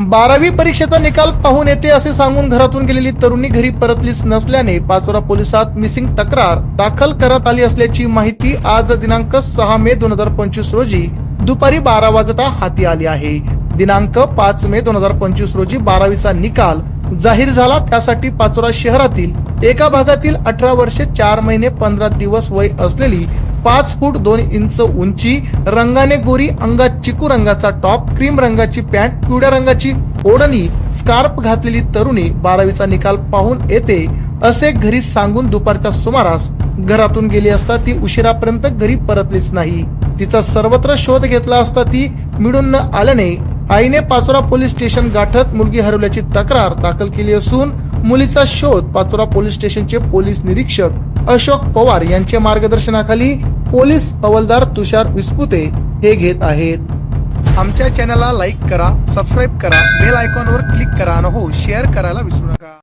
बारावी परीक्षेचा निकाल पाहून येते असे सांगून घरातून गेलेली तरुणी घरी परतलीच नसल्याने पाचोरा पोलिसात मिसिंग तक्रार दाखल करण्यात आली असल्याची माहिती आज दिनांक सहा मे दोन हजार पंचवीस रोजी दुपारी बारा वाजता हाती आली आहे. दिनांक पाच मे दोन हजार पंचवीस रोजी बारावीचा निकाल जाहीर झाला. त्यासाठी पाचोरा शहरातील एका भागातील अठरा वर्षे चार महिने पंधरा दिवस वय असलेली पाच फूट दोन इंच उंची रंगाने गोरी अंगात चिकू रंगाचा टॉप क्रीम रंगाची पॅन्ट पिवळ्या रंगाची ओढणी स्कार्फ घातलेली तरुणी बारावीचा निकाल पाहून येते. असे घरी सांगून दुपारच्या सुमारास घरातून गेली असता ती उशिरापर्यंत घरी परतलीच नाही. तिचा सर्वत्र शोध घेतला असता ती मिळून न आल्याने आईने पाचोरा पोलीस स्टेशन गाठत मुलगी हरवल्याची तक्रार दाखल केली असून मुलीचा शोध पाचोरा पोलीस स्टेशनचे पोलीस निरीक्षक अशोक पवार यांच्या मार्गदर्शनाखाली पोलीस हवालदार तुषार विस्पुते हे घेत आहेत. आमच्या चॅनलला लाईक करा सबस्क्राईब करा बेल आयकॉनवर क्लिक करा आणि हो शेअर करायला विसरू नका.